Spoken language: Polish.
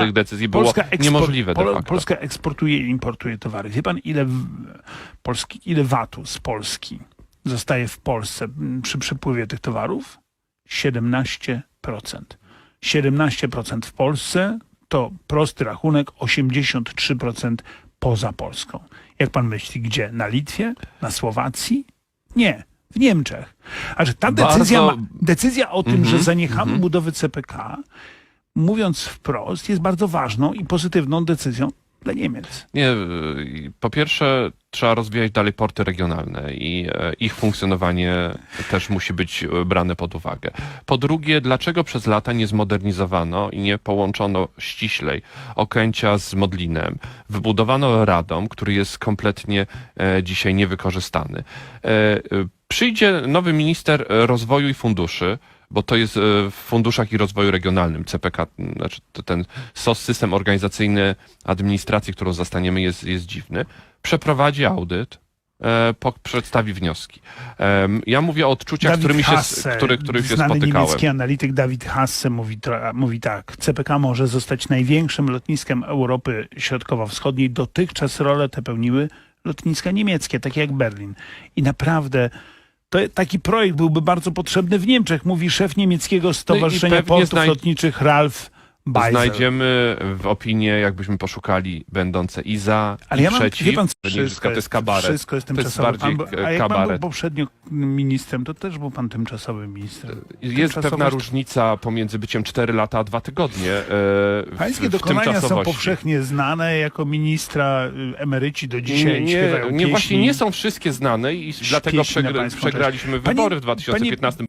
tych decyzji było eksport- niemożliwe de Pol- facto. Polska eksportuje i importuje towary. Wie pan, ile, Polski, ile VAT-u z Polski zostaje w Polsce przy przepływie tych towarów? 17%. 17% w Polsce to prosty rachunek, 83% poza Polską. Jak pan myśli, gdzie? Na Litwie? Na Słowacji? Nie, w Niemczech. A że ta Bardzo- decyzja, ma, decyzja o tym, Mhm, że zaniechamy mhm. budowy CPK, mówiąc wprost, jest bardzo ważną i pozytywną decyzją dla Niemiec. Nie, y, po pierwsze trzeba rozwijać dalej porty regionalne i e, ich funkcjonowanie też musi być brane pod uwagę. Po drugie, dlaczego przez lata nie zmodernizowano i nie połączono ściślej Okęcia z Modlinem? Wybudowano Radom, który jest kompletnie e, dzisiaj niewykorzystany. E, e, Przyjdzie nowy minister rozwoju i funduszy, bo to jest e, w funduszach i rozwoju regionalnym, CPK, znaczy ten SOS, system organizacyjny administracji, którą zastaniemy, jest, jest dziwny. Przeprowadzi audyt, e, po, przedstawi wnioski. Em, ja mówię o odczuciach, którymi się, Hasse, który, których się spotykałem. niemiecki analityk Dawid Hasse mówi, mówi tak. CPK może zostać największym lotniskiem Europy Środkowo-Wschodniej. Dotychczas rolę tę pełniły lotniska niemieckie, takie jak Berlin. I naprawdę to, taki projekt byłby bardzo potrzebny w Niemczech, mówi szef niemieckiego Stowarzyszenia pewnie Portów Lotniczych Ralf Znajdziemy w opinie, jakbyśmy poszukali, będące i za, Ale i ja mam, przeciw. pan, wszystko to jest kabaret. Wszystko jest To jest tymczasowe. bardziej a jak pan był kabaret. poprzednio ministrem, to też był pan tymczasowym ministrem. Jest Tymczasowość- pewna różnica pomiędzy byciem 4 lata a 2 tygodnie. e, w- Pańskie w dokonania są powszechnie znane jako ministra y, emeryci do dzisiaj nie, nie, pieśni. właśnie nie są wszystkie znane i dlatego przegraliśmy wybory w 2015